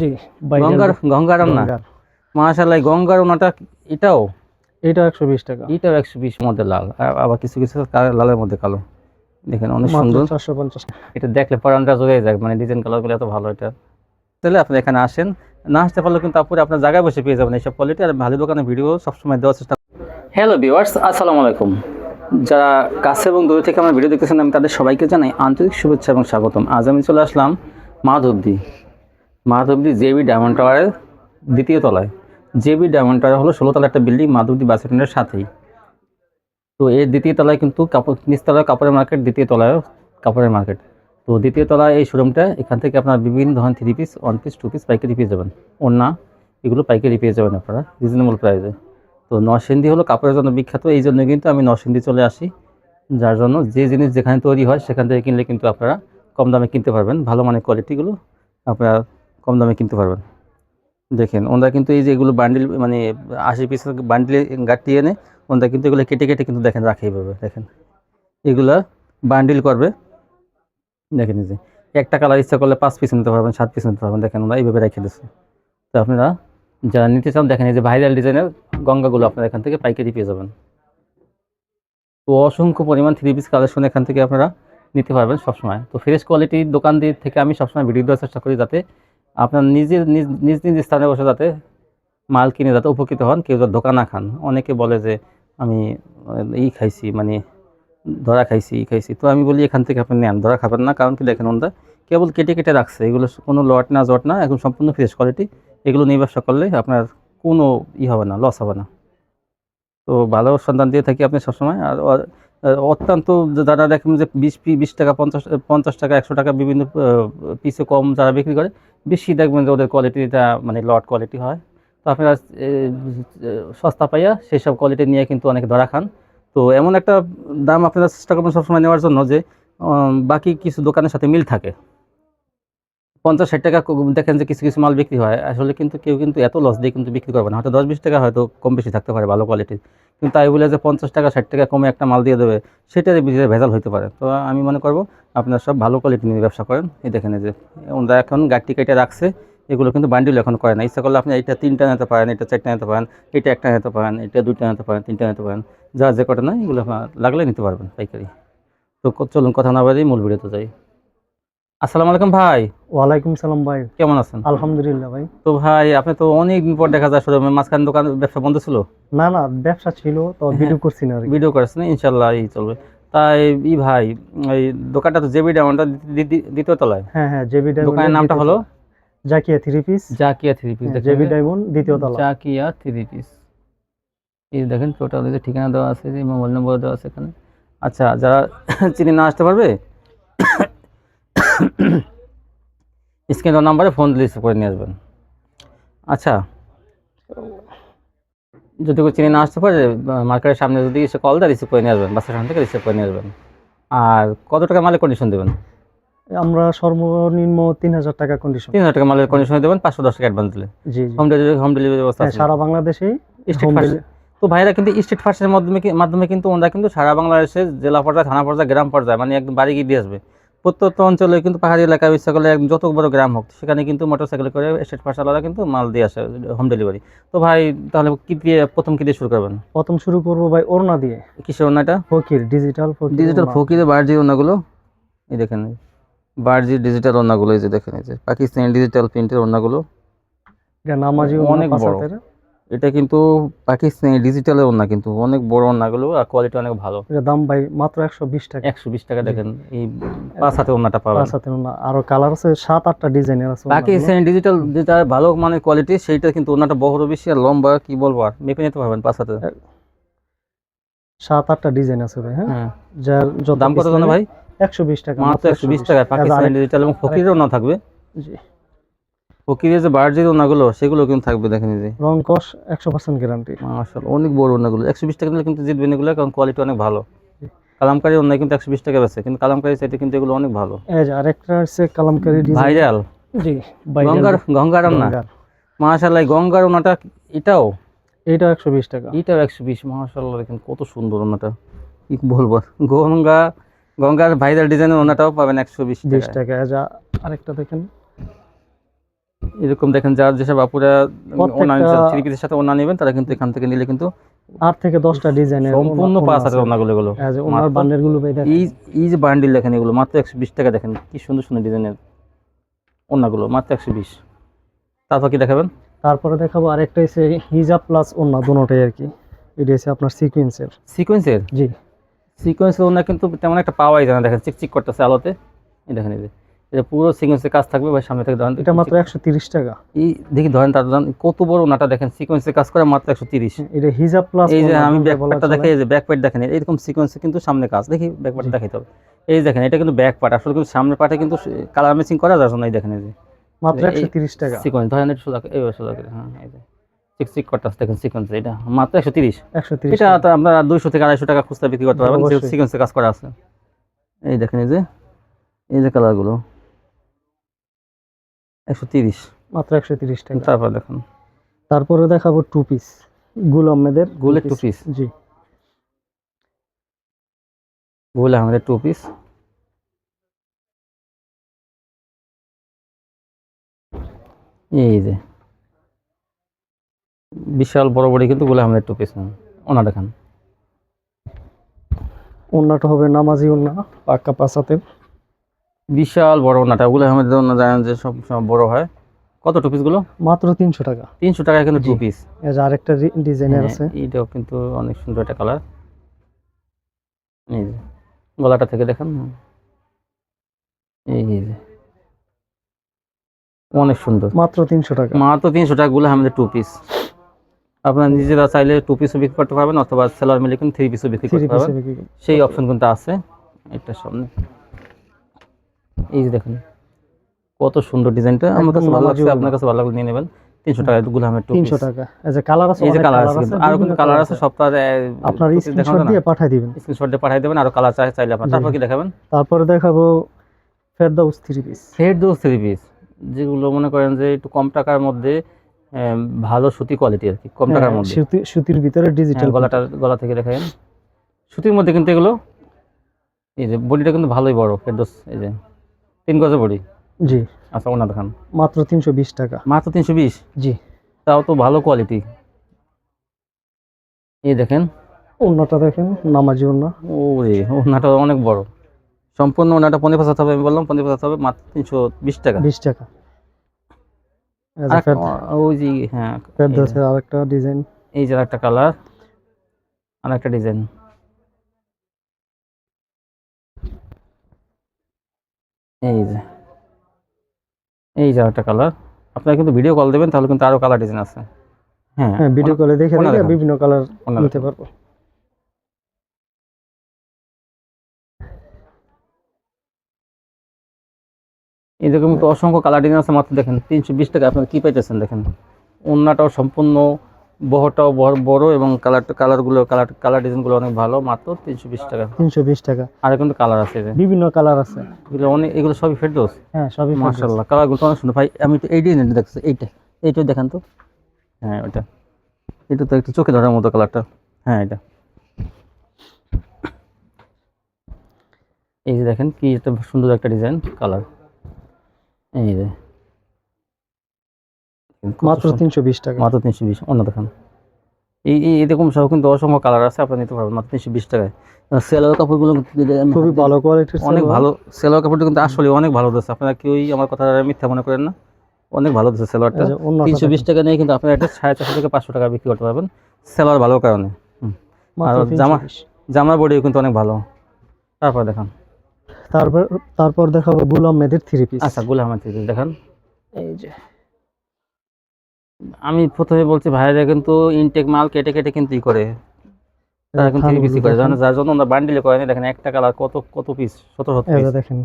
জি গঙ্গার গঙ্গার না? মাশাআল্লাহ গঙ্গার ওনাটা এটাও? এটা একশো বিশ টাকা। এটাও একশো বিশ মধ্যে লাল। আবার কিছু কিছু কা- লালের মধ্যে কালো। দেখেন অনেক সুন্দর। চারশো পঞ্চাশ এটা দেখলে পরানটা জোরে যায় মানে ডিজাইন কালারগুলো এত ভালো এটা। তাহলে আপনি এখানে আসেন। না আসতে পারলে কিন্তু আপুরে আপনার জায়গায় বসে পেয়ে যাবেন এইসব কোয়ালিটি আর ভালো দোকানে ভিডিও সবসময় দেওয়ার চেষ্টা হ্যালো ভিউয়ার্স আসসালামু আলাইকুম। যারা কাছে এবং দূরে থেকে আমার ভিডিও দেখতেছেন আমি তাদের সবাইকে জানাই আন্তরিক শুভেচ্ছা এবং স্বাগতম। আজ আমি চলে আসলাম মাধবদি। মাধবদি জেবি ডায়মন্ড টাওয়ারের দ্বিতীয় তলায়। জেবি ডায়মন্ড টাওয়ার হলো ষোলো তলা একটা বিল্ডিং মাধবদি বাস স্ট্যান্ডের সাথেই। তো এর দ্বিতীয় তলায় কিন্তু কাপড় নিচতলায় কাপড়ের মার্কেট, দ্বিতীয় তলায় কাপড়ের মার্কেট। তো দ্বিতীয় তলায় এই শোরুমটা, এখান থেকে আপনার বিভিন্ন ধরনের three piece one piece two piece পাইকারি পেয়ে যাবেন। ওড়না, এগুলো পাইকারি পেয়ে যাবেন আপনারা রিজনেবল প্রাইসে তো নরসিংদী হলো কাপড়ের জন্য বিখ্যাত, এই জন্য কিন্তু আমি নরসিংদী চলে আসি। যার জন্য যে জিনিস যেখানে তৈরি হয়, সেখান থেকে কিনলে কিন্তু আপনারা কম দামে কিনতে পারবেন। ভালো মানের কোয়ালিটিগুলো আপনারা কম দামে কিনতে পারবেন। দেখেন, ওনারা কিন্তু এই যে এগুলো বান্ডিল মানে আশি পিসের বান্ডিলে গাঁটি এনে, ওনারা কিন্তু এগুলো কেটে কেটে কিন্তু দেখেন রাখে এইভাবে, দেখেন। এগুলো বান্ডিল করবে। দেখেন যে, একটা কালার ইচ্ছা করলে পাঁচ পিস নিতে পারবেন, সাত পিস নিতে পারবেন, দেখেন ওরা এইভাবে রেখে দিচ্ছে তো আপনারা যারা নিতে চান, দেখেন এই যে ভাইরাল ডিজাইনের গঙ্গাগুলো আপনারা এখান থেকে পাইকারি পেয়ে যাবেন। তো অসংখ্য পরিমাণ থ্রি পিস কালেকশন এখান থেকে আপনারা নিতে পারবেন সবসময়। তো ফ্রেশ কোয়ালিটির দোকান দিয়ে থেকে আমি সবসময় ভিডিও দেওয়ার চেষ্টা করি যাতে আপনার নিজের নিজ নিজ নিজ স্থানে বসে যাতে মাল কিনে যাতে উপকৃত হন, কেউ যাতে ধোকা না খান। অনেকে বলে যে, আমি ই খাইছি মানে ধরা খাইছি ই খাইছি। তো আমি বলি, এখান থেকে আপনি নেন। ধরা খাবেন না, কারণ কি দেখেন ওনারা কেবল কেটে কেটে রাখছে। এগুলো কোনো লট না জট না এখন সম্পূর্ণ ফ্রেশ কোয়ালিটি এগুলো নিয়ে ব্যবসা করলে আপনার কোনো ই হবে না লস হবে না। তো ভালো সন্ধান দিয়ে থাকি আপনি সবসময়। আর অত্যন্ত যারা দেখেন যে বিশ বিশ টাকা, পঞ্চাশ পঞ্চাশ টাকা, একশো টাকা বিভিন্ন পিসে কম যারা বিক্রি করে, বেশি দেখবেন যে ওদের কোয়ালিটিটা মানে লট কোয়ালিটি হয়। তো আপনারা সস্তা পাইয়া সেই সব কোয়ালিটি নিয়ে কিন্তু অনেকে ধরা খান। তো এমন একটা দাম আপনারা চেষ্টা করবেন সবসময় নেওয়ার জন্য যে বাকি কিছু দোকানের সাথে মিল থাকে। পঞ্চাশ ষাট টাকা দেখেন যে কিছু কিছু মাল বিক্রি হয়। আসলে কিন্তু কেউ কিন্তু এত লস দিয়ে কিন্তু বিক্রি করবে না। হয়তো দশ বিশ টাকা হয়তো কম বেশি থাকতে পারে ভালো কোয়ালিটির কিন্তু তাই বলে যে পঞ্চাশ টাকা, ষাট টাকা কমে একটা মাল দিয়ে দেবে, সেটার ভিতরে ভেজাল হতে পারে। তো আমি মনে করব আপনারা সব ভালো কোয়ালিটি নিয়ে ব্যবসা করেন। এই দেখেন যে, ওনারা এখন গাড়ি কেটে রাখছে। এগুলো কিন্তু বান্ডিল এখন করে না। ইচ্ছা করলে আপনি এটা তিনটা নিতে পারেন, এটা চারটা নিতে পারেন, এটা একটা নিতে পারেন, এটা দুইটা নিতে পারেন, তিনটা নিতে পারেন। যা যে কটা না এগুলো আপনার লাগলে নিতে পারবেন পাইকারি। তো চলুন কথা না বাড়ি মূল ভিডিওতে যাই। আসসালামু আলাইকুম ভাই। ওয়ালাইকুম সালাম ভাই। কেমন আছেন? আলহামদুলিল্লাহ ভাই। তো ভাই আপনি তো অনেক দিন পর দেখা যায় শোরুমে মাঝখান দোকান ব্যবসা বন্ধ ছিল? না না ব্যবসা ছিল তো হ্যাঁ। ভিডিও করছি না। ভিডিও করেছেন ইনশাল্লাহ এই চলবে। তাই ই ভাই এই দোকানটা তো জেবি ডায়মন্ডটা দ্বিতীয় তলায়। হ্যাঁ হ্যাঁ জেবি ডায়মন্ড দোকানের নামটা হলো? Zakia three piece Zakia three piece JB diamond দ্বিতীয় তলা। জাকিয়া থ্রি পিস এই দেখেন টোটাল ঠিকানা দেওয়া আছে মোবাইল নম্বর দেওয়া আছে এখানে। আচ্ছা যারা চিনি না আসতে পারবে স্ক্রিন নাম্বারে ফোন রিসিভ করে নিয়ে আসবেন। আচ্ছা। যদি কেউ চিনি না আসতে পারে মার্কেটের সামনে যদি এসে কল দেয় রিসিভ করে নিয়ে আসবেন। বাসার সামনে থেকে রিসিভ করে নিয়ে আসবেন। আর কত টাকা মালের কন্ডিশন দেবেন? আমরা সর্বনিম্ন তিন হাজার টাকা কন্ডিশন তিন হাজার টাকা মালের কন্ডিশন দেবেন পাঁচশো দশ টাকা অ্যাডভান্স দিলে। জি হোম ডেলিভারি হোম ডেলিভারি ব্যবস্থা হ্যাঁ সারা ফার্স্ট তো ভাইরা কিন্তু স্ট্রিট ফার্স্টের মাধ্যমে মাধ্যমে কিন্তু ওনারা কিন্তু সারা বাংলাদেশে জেলা পর্যায়ে থানা পর্যায়ে গ্রাম পর্যায়ে মানে একদম বাড়ি গিয়ে দিয়ে আসবে। প্রত্যন্ত অঞ্চলে কিন্তু পাহাড়ি এলাকায় ইচ্ছা করলে যত বড় গ্রাম হোক সেখানে কিন্তু মোটরসাইকেল করে স্টেট আলাদা কিন্তু মাল দিয়ে আসে হোম ডেলিভারি। তো ভাই তাহলে কি দিয়ে প্রথম কি দিয়ে শুরু করবেন? প্রথম শুরু করব ভাই ওড়না দিয়ে। কিসের ওনাটা ফকির ডিজিটাল ডিজিটাল। ফকিরে বার্জি ওনাগুলো এই দেখেন বার্জি ডিজিটাল ওনাগুলো এই যে দেখেন এই যে পাকিস্তানি ডিজিটাল প্রিন্টের এটা নামাজি অনেক বড়। এটা কিন্তু পাকিস্তানি ডিজিটালের ওনা কিন্তু। অনেক বড় ওনাগুলো আর কোয়ালিটি অনেক ভালো। এটা দাম ভাই মাত্র একশো বিশ টাকা। একশো বিশ টাকা দেখেন এই পাঁচ হাতে ওনাটা পাবেন। পাঁচ হাতের ওড়না। আরও কালার আছে সাত আটটা ডিজাইনের আছে পাকিস্তানি ডিজিটাল যেটা ভালো মানে কোয়ালিটি সেইটা কিন্তু ওনাটা বড় বেশি আর লম্বা কি বলব আর মেপে নিতে পারবেন পাঁচ হাতে। সাত আটটা ডিজাইন আছে ভাই হ্যাঁ? হ্যাঁ। যার দাম কত জানো ভাই? একশো বিশ টাকা মাত্র একশো বিশ টাকায় পাকিস্তানি ডিজিটাল এবং ফকিরের ওনা থাকবে। জি। ফকিরের যে বার্জির ওনাগুলো সেগুলো কিন্তু থাকবে দেখেন যে। রং কস একশো পার্সেন্ট গ্যারান্টি মাশাআল্লাহ অনেক বড় ওনাগুলো। একশো বিশ টাকা দিলে কিন্তু জিতবেন এগুলো কারণ কোয়ালিটি অনেক ভালো। কালামকারি ওনা কিন্তু একশো বিশ টাকা বেছে কিন্তু কালামকারি চাইতে কিন্তু এগুলো অনেক ভালো। যে আরেকটা হচ্ছে কালামকারি ভাইরাল। জি গঙ্গার গঙ্গার ওনা। গঙ্গার। গঙ্গার ওনাটা এটাও? এইটা একশো বিশ টাকা। এটাও একশো বিশ মাশাল্লাহ দেখেন কত সুন্দর ওনাটা। কি বলব গঙ্গা গঙ্গার ভাইরাল ডিজাইনের ওনাটাও পাবেন একশো বিশ টাকা। আরেকটা দেখেন। এরকম দেখেন যার যেসব আপুরা থ্রি পিসের সাথে ওনা নেবেন তারা কিন্তু এখান থেকে নিলে কিন্তু আট থেকে দশটা ডিজাইনের সম্পূর্ণ পাঁচ হাজার ওনাগুলো এগুলো। ওনার এই এই যে বান্ডিল দেখেন এগুলো মাত্র একশো বিশ টাকা দেখেন কি সুন্দর সুন্দর ডিজাইনের ওনাগুলো মাত্র একশো বিশ। তারপর কি দেখাবেন? তারপরে দেখাবো আরেকটা হচ্ছে হিজাব প্লাস ওন্না দুটোটাই আর কি। এটা হচ্ছে আপনার সিকুয়েন্সের সিকোয়েন্সের জি। সিকোয়েন্সের ওনা কিন্তু তেমন একটা পাওয়াই যায় না দেখেন চিকচিক করতেছে আলোতে। এই দেখেন এই এটা পুরো সিকোয়েন্সের কাজ থাকবে ভাই সামনে থেকে ধরেন এটা মাত্র একশো তিরিশ টাকা। এই দেখি ধরেন তার ধরেন কত বড় ওনাটা দেখেন সিকোয়েন্সের কাজ করে মাত্র একশো তিরিশ। এটা হিজাব প্লাস এই যে আমি ব্যাক পার্টটা দেখে এই যে ব্যাক পার্ট দেখেন এরকম সিকোয়েন্সে কিন্তু সামনে কাজ। দেখি ব্যাক পার্ট জি। দেখাইতে হবে। এই দেখেন এটা কিন্তু ব্যাক পার্ট আসলে কিন্তু সামনের পার্টে কিন্তু কালার ম্যাচিং করা যাচ্ছে না এই দেখেন এই যে। মাত্র একশো তিরিশ টাকা। সিকোয়েন্স ধরেন একটু সোজা এইভাবে সোজা করে হ্যাঁ এই যে। চিক চিক করতেছে দেখেন সিকোয়েন্স এটা। মাত্র একশো তিরিশ। একশো তিরিশ এটা তো আমরা দুইশো থেকে আড়াইশো টাকা খুচরা বিক্রি করতে পারবেন। সিকোয়েন্সে কাজ করা আছে। এই দেখেন এই যে এই যে কালারগুলো একশো তিরিশ। মাত্র একশো তিরিশ টাকা। তারপর দেখুন। তারপরে দেখাবো টু পিস গুল আহমেদের গুলের two piece। জি। গুল আহমেদের টু পিস এই যে। বিশাল বড় বড় কিন্তু গুল আহমেদের টু পিস ওনা দেখান। ওন্নাটা হবে নামাজি ওন্না পাক্কা পাসাতে বিশাল বড় ওনাটা গুল আহমেদের ওনা জানেন যে সব সব বড় হয়। কত টু পিসগুলো মাত্র তিনশো টাকা। তিনশো টাকা কিন্তু টু। পিস আরেকটা ডিজাইনের আছে। এইটাও কিন্তু অনেক সুন্দর একটা কালার এই যে গলাটা থেকে দেখেন। এই যে অনেক সুন্দর। মাত্র তিনশো টাকা। মাত্র তিনশো টাকা গুলো আমাদের টু পিস আপনার নিজেরা চাইলে টু পিসও বিক্রি করতে পারবেন অথবা সেলার মিলে কিন্তু থ্রি পিসও বিক্রি করতে পারবেন। সেই অপশন কিন্তু আছে। এটার সামনে। এই যে দেখেন কত সুন্দর ডিজাইনটা। আমার কাছে ভালো লাগছে আপনার কাছে ভালো লাগলে নিয়ে নেবেন। তিনশো টাকা গুলো আমার টু তিনশো টাকা। এই যে কালার আছে এই যে কালার আছে কিন্তু আরও কিন্তু কালার আছে আহ, আপনার স্ক্রিনশট দিয়ে পাঠিয়ে দিবেন। স্ক্রিনশট দিয়ে পাঠিয়ে দেবেন আরও কালার চাই চাইলে আপনার। তারপর কি দেখাবেন? তারপরে দেখাবো ফেরদাউস থ্রি পিস ফেড দোজ থ্রি পিস যেগুলো মনে করেন যে একটু কম টাকার মধ্যে ভালো সুতি কোয়ালিটি আর কি কম টাকার মধ্যে। সুতির ভিতরে ডিজিটাল হ্যাঁ, গলাটা গলা থেকে দেখেন। সুতির মধ্যে কিন্তু এগুলো এই যে বডিটা কিন্তু ভালোই বড় ফেরদোস এই যে। তিন গজের বডি জি। আচ্ছা ওনা দেখান। মাত্র তিনশো বিশ টাকা। মাত্র তিনশো বিশ? জি। তাও তো ভালো কোয়ালিটি এই দেখেন। ওনাটা দেখেন নামাজি ওনা ও রে ওনাটা অনেক বড়। সম্পূর্ণ ওনাটা পনেরো পাঁচ হবে আমি বললাম পনেরো পাঁচ হবে মাত্র তিনশো বিশ টাকা। বিশ টাকা। ওই যে হ্যাঁ আরেকটা ডিজাইন এই যে একটা কালার আর একটা ডিজাইন এই যে। এই যে একটা কালার আপনারা কিন্তু ভিডিও কল দেবেন তাহলে কিন্তু আরও কালার ডিজাইন আছে। হ্যাঁ হ্যাঁ ভিডিও কলে দেখে দেখে বিভিন্ন কালার নিতে পারব। এরকম তো অসংখ্য কালার ডিজাইন আছে মাত্র দেখেন তিনশো বিশ টাকা আপনারা কি পাইতেছেন দেখেন? ওন্নাটাও সম্পূর্ণ বহরটাও বড় বড় এবং কালার কালারগুলো কালার কালার ডিজাইনগুলো অনেক ভালো মাত্র তিনশো বিশ টাকা। তিনশো বিশ টাকা। আর কিন্তু কালার আছে বিভিন্ন কালার আছে। এগুলো অনেক এগুলো সবই ফেরদোস। হ্যাঁ সবই ফেরদাউস। মাশাল্লাহ কালারগুলো অনেক সুন্দর। ভাই আমি তো এই ডিজাইনটা দেখছি এইটা। এইটা দেখান তো। হ্যাঁ ওটা এটা তো একটু চোখে ধরার মতো কালারটা হ্যাঁ এটা। এই যে দেখেন কি একটা সুন্দর একটা ডিজাইন কালার এই যে। মাত্র তিনশো বিশ টাকা। মাত্র তিনশো বিশ অন্য দেখান। এই এরকম সব কিন্তু অসংখ্য কালার আছে আপনি নিতে পারবেন মাত্র তিনশো বিশ টাকায়। সেলোয়ার কাপড়গুলো খুবই ভালো কোয়ালিটির অনেক ভালো সেলোয়ার কাপড়টা কিন্তু আসলে অনেক ভালো দিচ্ছে। আপনারা কেউই আমার কথা মিথ্যা মনে করেন না। অনেক ভালো দিচ্ছে সেলোয়ারটা তিনশো বিশ টাকা নিয়ে কিন্তু আপনারা এটা সাড়ে চারশো থেকে পাঁচশো টাকা বিক্রি করতে পারবেন সেলোয়ার ভালো কারণে। আর জামা- জামার বডিও কিন্তু অনেক ভালো। তারপর দেখান। তারপর তারপর দেখাবো গুলাম মেদের থ্রি পিস আচ্ছা গুলা আমার থেকে দেখান। এই যে। আমি প্রথমে বলছি ভাইরা কিন্তু ইনটেক মাল কেটে কেটে কিন্তু ই করে। তারা কিন্তু থ্রি পিসি করে। জানো যার জন্য আমরা বান্ডিলে করে নি দেখেন একটা কালার কত কত পিস শত শত পিস দেখেন।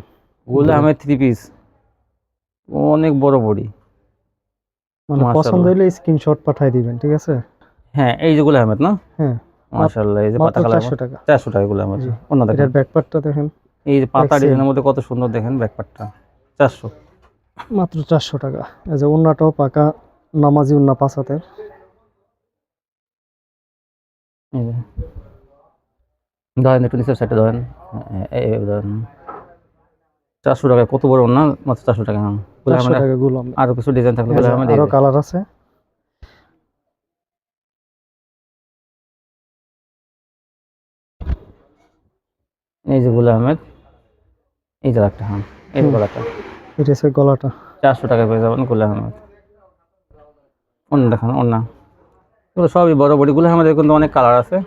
গুলা আমার থ্রি পিস অনেক বড় বডি। মানে পছন্দ হলে স্ক্রিনশট পাঠিয়ে দিবেন ঠিক আছে? হ্যাঁ এই যে গুলা আহমেদ না? হ্যাঁ। মাশাআল্লাহ এই যে পাতা কালার চারশো টাকা। চারশো টাকা গুলো আহমেদ অন্য দেখেন। এটার ব্যাকপার্টটা দেখেন। এই যে পাতা ডিজাইনের মধ্যে কত সুন্দর দেখেন ব্যাকপার্টটা চারশো। মাত্র চারশো টাকা। এই যে উন্নাটাও পাকা। নামাজি উন্না পাঁচ হাতের। এই যে। ধরেন একটু নিচের সাইডে ধরেন। ধরেন। চারশো টাকা কত বড় না মাত্র চারশো টাকা আরও কিছু ডিজাইন থাকলে আরও কালার আছে। এই যে গুল আহমেদ এই যে একটা হ্যাঁ। এই গলাটা এটা গলাটা। চারশো টাকা পেয়ে যাবেন গুল আহমেদ অন্য দেখান অন্য। এগুলো সবই বড় বড়ি গুল আহমেদের কিন্তু অনেক কালার আছে।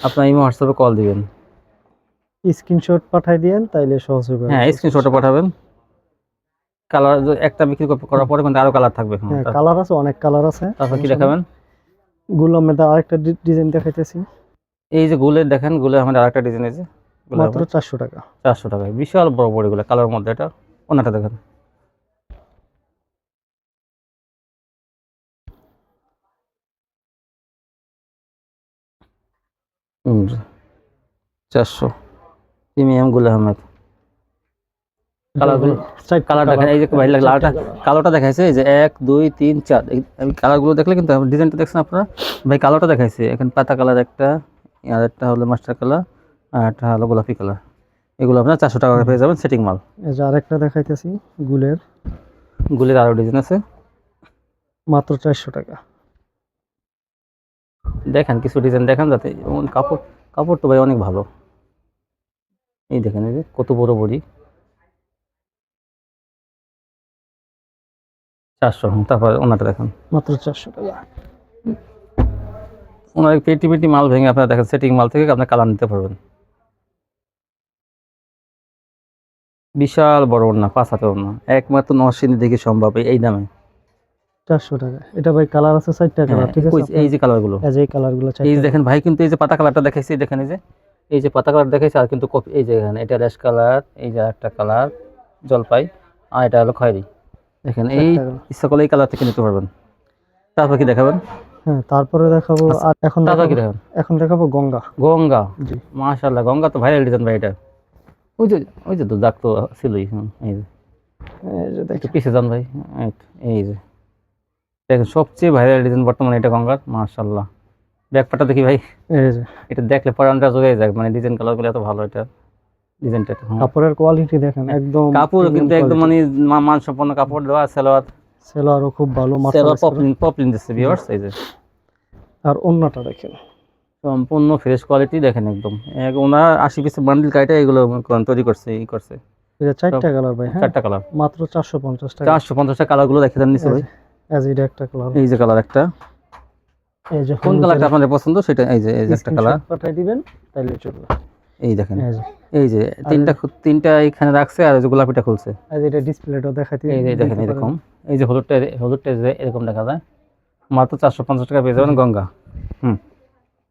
আপনার ইমো হোয়াটসঅ্যাপে কল দিবেন। স্ক্রিনশট পাঠাই দিয়েন তাইলে সহজ হবে। হ্যাঁ স্ক্রিনশটে পাঠাবেন। কালার একটা বিক্রি করার পরে কিন্তু আরও কালার থাকবে হ্যাঁ কালার আছে অনেক কালার আছে। তারপর কি দেখাবেন? গুল আহমেদ আরেকটা ডিজাইন দেখাইতেছি। এই যে গুলের দেখেন গুলে আমাদের আরেকটা ডিজাইন আছে মাত্র চারশো টাকা। চারশো টাকায়। বিশাল বড় বড়গুলো কালার মধ্যে এটা। ওনাটা দেখেন। চারশো। প্রিমিয়াম গুল আহমেদ। কালারগুলো চারটা এই যে ভাই লালটা কালোটা দেখাইছে এই যে এক দুই তিন চার। কালারগুলো দেখলে কিন্তু ডিজাইনটা দেখছেন আপনারা? ভাই কালোটা দেখাইছে এখন পাতা কালার একটা আর একটা হলো মাস্টার কালার আর একটা হলো গোলাপি কালার এগুলো আপনার চারশো টাকা করে পেয়ে যাবেন সেটিং মাল। এই যে আরেকটা দেখাইতেছি গুলের। গুলির আরও ডিজাইন আছে। মাত্র চারশো টাকা। দেখেন কিছু ডিজাইন দেখেন যাতে যেমন কাপড় কাপড় তো ভাই অনেক ভালো। এই দেখেন এই যে কত বড় বড়ি। চারশো তারপর ওনাটা দেখেন। মাত্র চারশো টাকা। ওনার পেটি পেটি মাল ভেঙে আপনারা দেখেন সেটিং মাল থেকে আপনার কালার নিতে পারবেন। বিশাল বড় ওড়না পাঁচ হাতে ওড়না। একমাত্র নরসিংদী দেখে সম্ভব এই দামে। চারশো টাকা। এটা ভাই কালার আছে চারটা কালার হ্যাঁ, ঠিক আছে এই যে কালারগুলো এই কালারগুলো এই দেখেন ভাই কিন্তু এই যে পাতা কালারটা দেখাইছি দেখেন এই যে। এই যে পাতা কালার দেখাইছে আর কিন্তু কপি এই যে এখানে এটা র্যাশ কালার এই যে একটা কালার জলপাই আর এটা হলো খয়েরি। দেখেন এই ইচ্ছা করলে এই কালার থেকে নিতে পারবেন। তারপর কি দেখাবেন? হ্যাঁ তারপরে দেখাবো আর এখন তারপর কি দেখাবো দেখাবেন? এখন দেখাবো গঙ্গা। গঙ্গা? জি। মাশাল্লাহ গঙ্গা তো ভাইরাল ডিজাইন ভাই এটা। ওই যে ওই যে তো দাগ তো ছিলই এই যে। পিছিয়ে যান ভাই এই যে। দেখেন সবচেয়ে ভাইরাল ডিজাইন বর্তমানে এটা গঙ্গার মাশাল্লাহ ব্যাকপাটা দেখি ভাই। এটা দেখলে পরানটা জোগাই যায় মানে ডিজাইন কালারগুলো এত ভালো এটা ডিজাইনটা কাপড়ের কোয়ালিটি দেখেন একদম কাপড় কিন্তু একদম মানে মানসম্পন্ন কাপড় দেওয়া সেলোয়ার। সেলোয়ারও খুব ভালো সেলোয়ার পপলিন পপলিন দিচ্ছে ভিউয়ার্স এই যে। আর অন্যটা দেখেন। সম্পূর্ণ ফ্রেশ কোয়ালিটি দেখেন একদম। এক ওনার আশি পিসের বান্ডিল কাইটা এগুলো তৈরি করছে ই করছে। এটা চারটা কালার ভাই হ্যাঁ? চারটা কালার মাত্র চারশো পঞ্চাশ টাকা। চারশো পঞ্চাশটা কালারগুলো দেখে দেন নিচে ভাই। এটা একটা কালার এই যে কালার একটা। এই যে কোন কালারটা আপনাদের পছন্দ? সেটা এই যে এই যে একটা কালার পাঠাই দিবেন তাইলে চলবে। এই দেখেন। এই যে। তিনটা তিনটা এখানে রাখছে আর যে গোলাপিটা খুলছে। যে এটা ডিসপ্লেটাও দেখাইতে এই যে দেখেন এরকম। এই যে হলুদটা হলুদটা যে এরকম দেখা যায়। মাত্র চারশো পঞ্চাশ টাকা পেয়ে যাবেন গঙ্গা। হুম।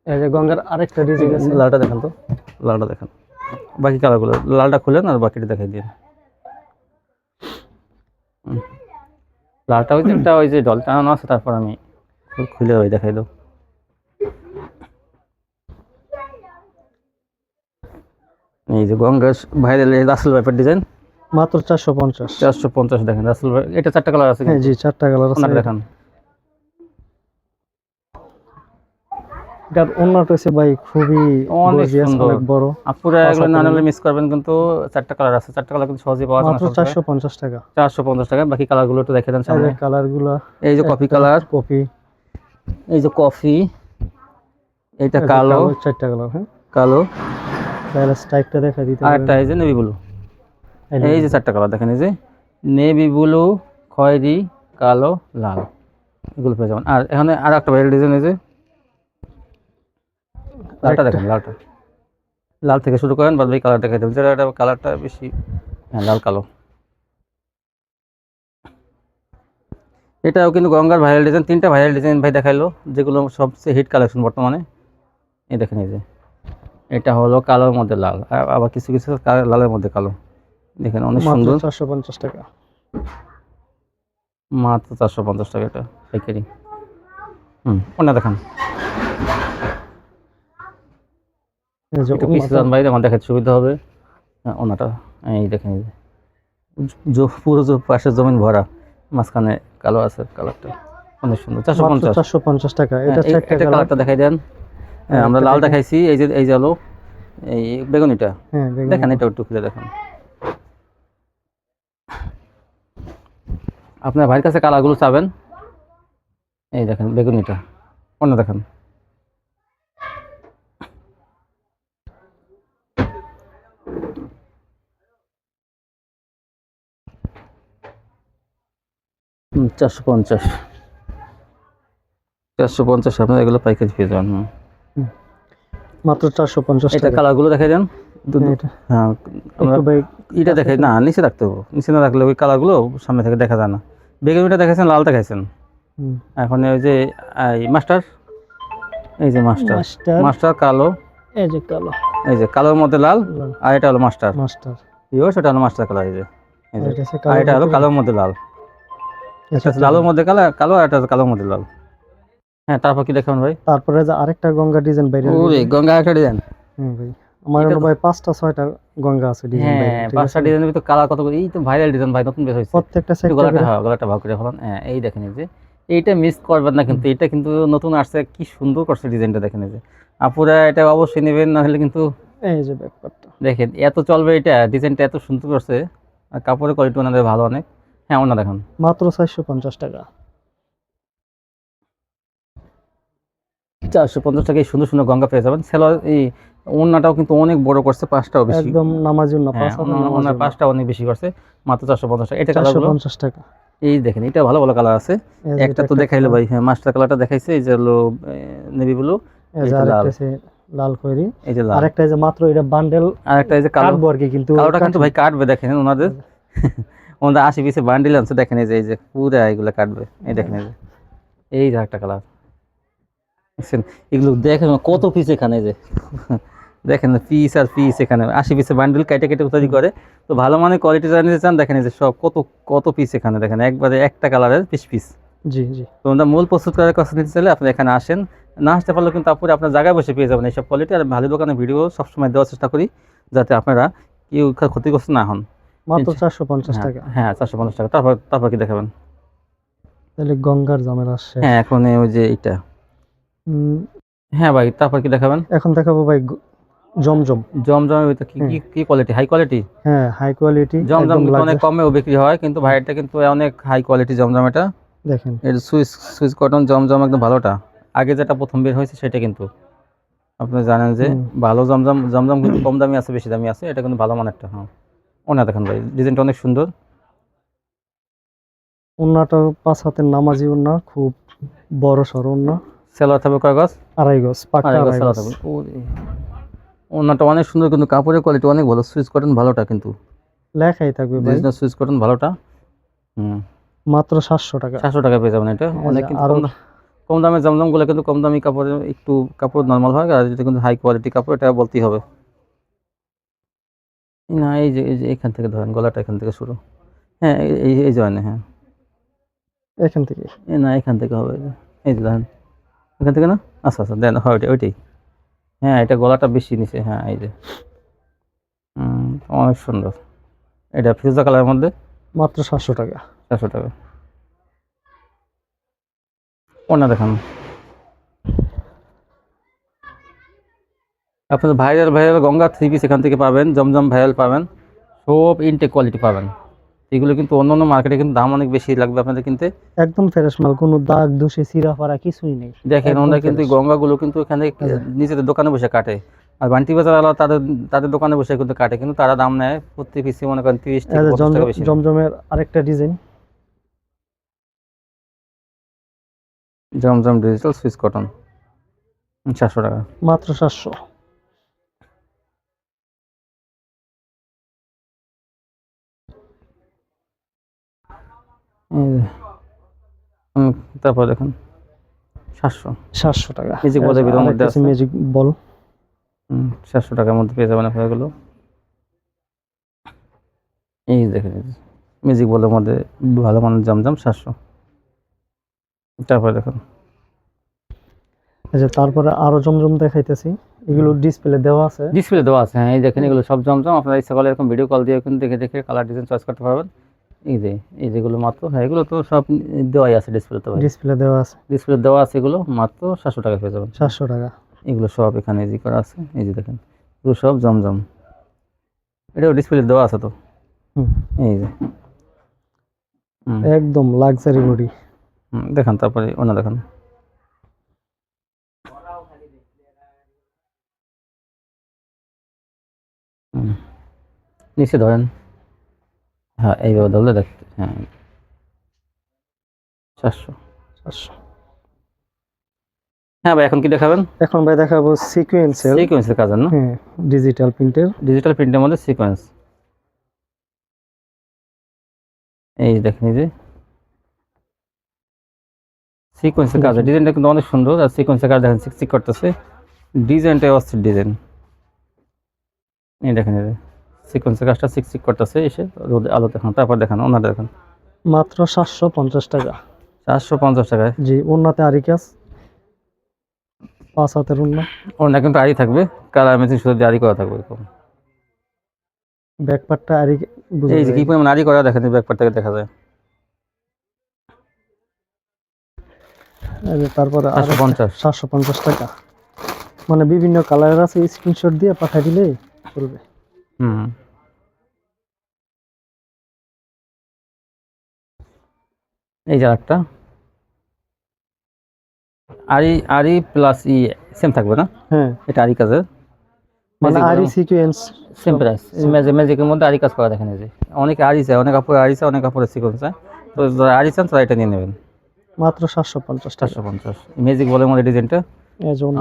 এই যে গঙ্গার আরেকটা ডিজাইন আছে। লালটা দেখেন তো। লালটা দেখেন। বাকি কালারগুলো লালটা খুলেন আর বাকিটা দেখাই দিন হুম। লালটা ওই একটা ওই যে ডল টানানো আছে তারপর আমি খুলে ওই দেখাই দেবো এই যে Ganga viral Russell viper design মাত্র চারশো পঞ্চাশ। চারশো পঞ্চাশ দেখেন রাসেল ভাই এটা চারটা কালার আছে হ্যাঁ জি চারটা কালার আছে। দেখান। এটার অন্যটা হচ্ছে ভাই খুবই অনেক সুন্দর। বড়। আপুরা এগুলো না নিলে মিস করবেন কিন্তু চারটা কালার আছে। চারটা কালার কিন্তু সহজেই পাওয়া যায় মাত্র চারশো পঞ্চাশ টাকা। চারশো পঞ্চাশ টাকা। বাকি কালারগুলো একটু দেখে দেন সামনে। যে কালারগুলা। এই যে কফি কালার কপি এই যে কফি এইটা কালো। চারটা কালার হ্যাঁ? কালো। তাহলে স্ট্রাইকটা দেখা দিতে আর একটা এই যে নেভি ব্লু এই যে চারটা কালার দেখেন এই যে নেভি ব্লু খয়েরি কালো লাল। এগুলো পেয়ে যাবেন। আর এখানে আর একটা ভাইরাল ডিজাইন এই যে লালটা দেখেন লালটা। লাল থেকে শুরু করেন বাদ বাকি কালার দেখাই দেবেন। যেটা কালারটা বেশি হ্যাঁ লাল কালো। এটাও কিন্তু গঙ্গার ভাইরাল ডিজাইন তিনটা ভাইরাল ডিজাইন ভাই দেখাইলো যেগুলো সবচেয়ে হিট কালেকশন বর্তমানে। এই দেখেন এই যে। এটা হলো কালোর মধ্যে লাল আবার কিছু কিছু লালের মধ্যে কালো। দেখেন অনেক সুন্দর। চারশো পঞ্চাশ টাকা। মাত্র চারশো পঞ্চাশ টাকা এটা পাইকারি হুম ওনা দেখান। একটু বাইরে আমার দেখাতে সুবিধা হবে। ওনাটা এই দেখেন পুরো যে পাশের জমিন ভরা মাঝখানে কালো আছে কালারটা। অনেক সুন্দর চারশো পঞ্চাশ। চারশো পঞ্চাশ টাকা এটা হ্যাঁ, কালার কালারটা দেখাই দেন। হ্যাঁ আমরা লাল দেখাইছি এই যে এই যে আলো এই বেগুনিটা। হ্যাঁ দেখেন এটা একটু খুলে দেখেন। আপনার ভাইয়ের কাছে কালারগুলো চাবেন? এই দেখেন বেগুনিটা। অন্য দেখেন। চারশো পঞ্চাশ। চারশো পঞ্চাশ আপনার এগুলো পাইকারি পেয়ে যাবেন মাত্র চারশো পঞ্চাশ এটা কালারগুলো দেখে দেন। হ্যাঁ ভাই এটা দেখে না নিচে রাখতে হবে। নিচে না রাখলে ওই কালারগুলো সামনে থেকে দেখা যায় না। বেগুনিটা দেখাইছেন লাল দেখাইছেন? এখন ওই যে এই মাস্টার? এই যে মাস্টার। মাস্টার। কালো। এই যে কালো। এই যে কালোর মধ্যে লাল আর এটা হলো মাস্টার। মাস্টার। ইও সেটা হলো মাস্টার কালার এই যে। আর এটা হলো কালোর মধ্যে লাল। এটা এটা লালের মধ্যে কালো কালো আর হচ্ছে কালোর মধ্যে লাল। হ্যাঁ তারপর কি দেখাবেন ভাই? তারপরে যে আরেকটা গঙ্গা ডিজাইন বাইরে ওরে গঙ্গা একটা ডিজাইন? হুম ভাই আমার ভাই পাঁচটা ছয়টা গঙ্গা আছে ডিজাইন হ্যাঁ পাঁচটা? ডিজাইনের ভিতরে কালার কত এই তো ভাইরাল ডিজাইন ভাই নতুন বের হয়েছে। প্রত্যেকটা সাইড গলাটা হ্যাঁ গলাটা ভাগ করে ফেলান হ্যাঁ এই দেখেন এই যে এইটা মিস করবেন না কিন্তু এটা কিন্তু নতুন আসছে কি সুন্দর করছে ডিজাইনটা দেখেন এই যে। আপুরা এটা অবশ্যই নেবেন না হলে কিন্তু এই যে ব্যাপারটা। দেখেন এত চলবে এটা ডিজাইনটা এত সুন্দর করছে আর কাপড়ের কোয়ালিটি ওনাদের ভালো অনেক। হ্যাঁ ওনা দেখুন। মাত্র চারশো পঞ্চাশ টাকা। চারশো পঞ্চাশ টাকায় সুন্দর সুন্দর গঙ্গা পেয়ে যাবেন। সেলার এই ওনাটাও কিন্তু অনেক বড় করছে পাঁচটাও বেশি। একদম নামাজি হ্যাঁ ওনার- পাঁচটা অনেক বেশি করছে মাত্র চারশো পঞ্চাশ টাকা। এটা চারশো পঞ্চাশ টাকা। এই দেখেন এটা ভালো ভালো কালার আছে। একটা তো দেখাইলো ভাই হ্যাঁ মাস্টার কালারটা দেখাইছে এই যে হলো নেভি ব্লু এই লাল। আরেকটা খয়েরি। এই যে আরেকটা এই যে মাত্র এটা বান্ডেল আর একটা এই যে কালো কাটবো আর কি কিন্তু কালোটা কিন্তু ভাই কাটবে দেখেন ওনাদের। ওনাদের আশি পিসে বান্ডিল আনছে দেখেন এই যে এই যে পুরা এগুলো কাটবে। এই দেখেন এই যে। এই যে একটা কালার দেখছেন? এগুলো দেখেন কত পিস এখানে যে। দেখেন পিস আর পিস এখানে। আশি পিসে বান্ডিল কেটে কেটে তৈরি করে। তো ভালো মানের কোয়ালিটি জানিয়ে চান দেখেন এই যে সব কত কত পিস এখানে। দেখেন একবারে একটা কালারের পিস পিস জি জি। তো আমরা মূল প্রস্তুত করার কাছে নিতে চাইলে আপনি এখানে আসেন। না আসতে পারলেও কিন্তু আপনি আপনার জায়গায় বসে পেয়ে যাবেন এইসব কোয়ালিটি আর ভালো দোকানে ভিডিও সবসময় দেওয়ার চেষ্টা করি যাতে আপনারা কেউ ক্ষতিগ্রস্ত না হন। মাত্র এই যে- চারশো পঞ্চাশ হ্যাঁ, টাকা। হ্যাঁ চারশো পঞ্চাশ টাকা। তারপর তারপর কি দেখাবেন? তাহলে গঙ্গার জামের আসছে হ্যাঁ এখন ওই যে উম, হ্যাঁ ভাই তারপর কি দেখাবেন? এখন দেখাবো ভাই গ- জমজম। জমজমের কি কি কি কোয়ালিটি হাই কোয়ালিটি হ্যাঁ হাই কোয়ালিটি জমজম অনেক কমেও বিক্রি হয় কিন্তু ভাই এটা কিন্তু অনেক হাই কোয়ালিটি জমজম এটা। দেখেন। সুইচ সুইচ কটন জমজম একদম ভালোটা। আগে যেটা প্রথম বের হয়েছে সেটা কিন্তু। আপনি জানেন যে ভালো জমজম জমজম কিন্তু কম দামি আছে বেশি দামি আছে এটা কিন্তু ভালো মানেরটা হ্যাঁ। ওনা দেখেন ভাই ডিজাইনটা অনেক সুন্দর। ওন্নাটা পাঁচ হাতের নামাজি ওন্না খুব বড় সড় ওন্না সেলার থাকবে কাগজ আড়াই গজ পাক্কা আড়াই গজ আড়াই গজ। ওনাটা অনেক সুন্দর কিন্তু কাপড়ের কোয়ালিটি অনেক ভালো। সুইচ কটন ভালোটা কিন্তু। লেখাই থাকবে ভাই। সুইচ কটন ভালোটা। হুম। মাত্র সাতশো টাকা। সাতশো টাকা পেয়ে যাবেন এটা। অনেক কিন্তু কম দামে জমজমগুলো কিন্তু কম দামি কাপড় একটু কাপড় নর্মাল হয় আর এটা কিন্তু হাই কোয়ালিটি কাপড় এটা বলতেই হবে। না এই যে এই যে এখান থেকে ধরেন গলাটা এখান থেকে শুরু। হ্যাঁ এই- এই জয়েনে হ্যাঁ। এখান থেকে। না এখান থেকে হবে। এই যে। দেখেন এখান থেকে না? আচ্ছা আচ্ছা দেন হয় ওইটাই ওইটাই। হ্যাঁ এটা গলাটা বেশি নিচে হ্যাঁ এই যে। হুম, অনেক সুন্দর। এটা ফিরোজা কালারের মধ্যে? মাত্র সাতশো টাকা। চারশো টাকা। ওনা দেখান। আপনার viral viral Ganga three piece এখান থেকে পাবেন জমজম ভাইরাল পাবেন সব ইনটেক কোয়ালিটি পাবেন। এগুলো কিন্তু অন্য অন্য মার্কেটে কিন্তু দাম অনেক বেশি লাগবে আপনাদের কিনতে। একদম ফ্রেশ মাল কোনো দাগ দোষে সিরা ফারা কিছুই নেই। দেখেন ওনারা কিন্তু। গঙ্গাগুলো কিন্তু এখানে হ্যাঁ। নিজেদের দোকানে বসে কাটে। আর বান্টি বাজার আলাদা তাদের তাদের দোকানে বসে কিন্তু কাটে কিন্তু তারা দাম নেয় প্রতি পিসি মনে করেন তিরিশ টাকা বেশি। জমজমের আরেকটা design Zamzam digital Swiss cotton চারশো টাকা। মাত্র সাতশো। তারপর দেখুন সাতশো। সাতশো টাকা। Magic ball ভিতর মধ্যে আছে। ম্যাজিক বল সাতশো টাকার মধ্যে পেয়ে যাবেন আপনার এগুলো। এই দেখেন মিউজিক বলের মধ্যে ভালো মানের জমজম সাতশো। তারপর দেখুন। যে তারপরে আরও জমজম দেখাইতেছি। এগুলো ডিসপ্লে দেওয়া আছে। ডিসপ্লে দেওয়া আছে হ্যাঁ এই দেখেন এগুলো সব জমজম। আপনারা ইচ্ছা করলে এরকম ভিডিও কল দিয়ে দেখে দেখে কালার ডিজাইন চয়েস করতে পারবেন। এই যে এই যেগুলো মাত্র হ্যাঁ এগুলো তো সব দেওয়াই আছে ডিসপ্লেতে ভাই। ডিসপ্লে দেওয়া আছে। ডিসপ্লে দেওয়া আছে এগুলো মাত্র সাতশো টাকা পেয়ে যাবেন। সাতশো টাকা। এগুলো সব এখানে ই করা আছে এই যে দেখেন এগুলো সব জমজম। এটাও ডিসপ্লে দেওয়া আছে তো? এই যে। একদম লাক্সারি বডি দেখান তারপরে ওনা দেখান। নিচে ধরেন। হ্যাঁ এইভাবে ধরলে দেখতে হ্যাঁ। চারশো। চারশো। হ্যাঁ ভাই এখন কি দেখাবেন? এখন ভাই দেখাবো সিকুয়েন্সের সিকোয়েন্সের কাজের না? হ্যাঁ ডিজিটাল প্রিন্টের ডিজিটাল প্রিন্টের মধ্যে সিকোয়েন্স এই যে দেখেন এই যে। সিকোয়েন্সের কাজ ডিজাইনটা কিন্তু অনেক সুন্দর আর সিকোয়েন্সের কাজ দেখেন চিক করতেছে। ডিজাইনটাই অস্থির ডিজাইন এই দেখেন এই সিকোয়েন্সের কাজটা চিক চিক করতেছে এসে রোদে আলো দেখান তারপর দেখান ওনাটা দেখান। মাত্র সাতশো পঞ্চাশ টাকা। চারশো পঞ্চাশ টাকায়। জি ওনাতে আরি কাজ। পাঁচ হাতের উন্না ওনা কিন্তু আড়ি থাকবে কালার মেশিন শুধু আড়ি করা থাকবে এরকম। ব্যাকপারটা আরি এই যে কি যায়। পরিমাণ আড়ি করা দেখেন ব্যাকপার থেকে দেখা যায়। তারপরে পঞ্চাশ। সাতশো পঞ্চাশ টাকা। মানে বিভিন্ন কালারের আছে স্ক্রিনশট দিয়ে পাঠিয়ে দিলে করবে হুম। এই যে একটা আরি আরি প্লাস ই সেম থাকবে না? হ্যাঁ। এটা আরি কাজের। মানে আরি সিকুয়েন্স সেম প্রাইস ম্যাজিক ম্যাজিকের মধ্যে আরি কাজ করা দেখেন এই যে। অনেকে আরি চায় অনেক কাপড় আরি চায় অনেক কাপড়ের সিকোয়েন্স চায়। তো যারা আরি চান তারা এটা নিয়ে নেবেন। মাত্র সাতশো পঞ্চাশ চারশো পঞ্চাশ। ম্যাজিক বলে মধ্যে ডিজাইনটা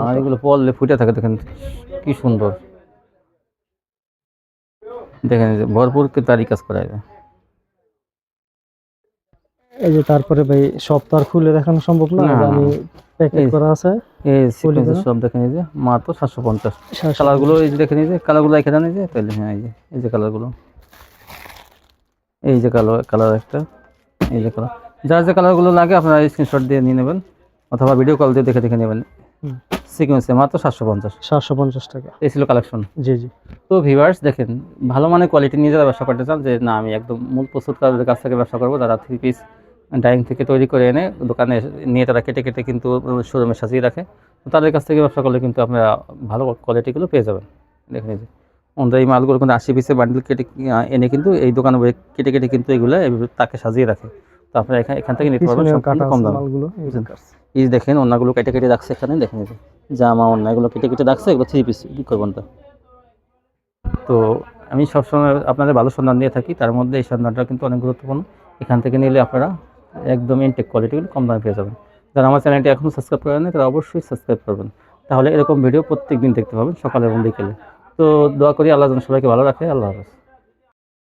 আর এগুলো পরলে ফুটে থাকে দেখেন কি সুন্দর। দেখেন এই ভরপুর আরি কাজ করা যায় এই যে তারপরে ভাই সব তো আর খুলে দেখানো সম্ভব না আমি প্যাকেট করা আছে এই সিকোয়েন্সের সব দেখেন এই যে মাত্র সাতশো পঞ্চাশ। কালারগুলো এই যে দেখেন এই যে কালারগুলো এখানে জানেন যে তাহলে হ্যাঁ এই যে এই যে কালারগুলো। এই যে কালো কালার একটা এই যে কালার। যার যে কালারগুলো লাগে আপনারা স্ক্রিনশট দিয়ে নিয়ে নেবেন অথবা ভিডিও কল দিয়ে দেখে দেখে নেবেন। সিকোয়েন্সে মাত্র সাতশো পঞ্চাশ। সাতশো পঞ্চাশ টাকা। এই ছিল কালেকশন। জি জি। তো ভিউয়ার্স দেখেন ভালো মানের কোয়ালিটি নিয়ে যারা ব্যবসা করতে চান যে না আমি একদম মূল প্রস্তুতকারদের কাছ থেকে ব্যবসা করব যারা থ্রি পিস ডাইং থেকে তৈরি করে এনে দোকানে নিয়ে তারা কেটে কেটে কিন্তু শোরুমে সাজিয়ে রাখে। তো তাদের কাছ থেকে ব্যবসা করলে কিন্তু আপনারা ভালো কোয়ালিটিগুলো পেয়ে যাবেন। দেখেন যে ওনারা এই মালগুলো কিন্তু আশি পিসের বান্ডিল কেটে এনে কিন্তু এই দোকানে কেটে কেটে কিন্তু এগুলো তাকে সাজিয়ে রাখে। তো আপনারা এখানে এখান থেকে নিতে পারবেন কম মালগুলো যে দেখেন অন্যগুলো কেটে কেটে রাখছে এখানে, দেখেন জামা অন্য এগুলো কেটে কেটে রাখছে, এগুলো থ্রি পিস কী করবেন তো তো আমি সবসময় আপনাদের ভালো সন্ধান দিয়ে থাকি, তার মধ্যে এই সন্ধানটা কিন্তু অনেক গুরুত্বপূর্ণ। এখান থেকে নিলে আপনারা একদম ইনটেক কোয়ালিটিগুলো কম দামে পেয়ে যাবেন। যারা আমার চ্যানেলটি এখনও সাবস্ক্রাইব করেন তারা অবশ্যই সাবস্ক্রাইব করবেন। তাহলে এরকম ভিডিও প্রত্যেক দিন দেখতে পাবেন, সকালে এবং বিকেলে। তো দোয়া করি আল্লাহ সবাইকে ভালো রাখে, আল্লাহ হাফেজ।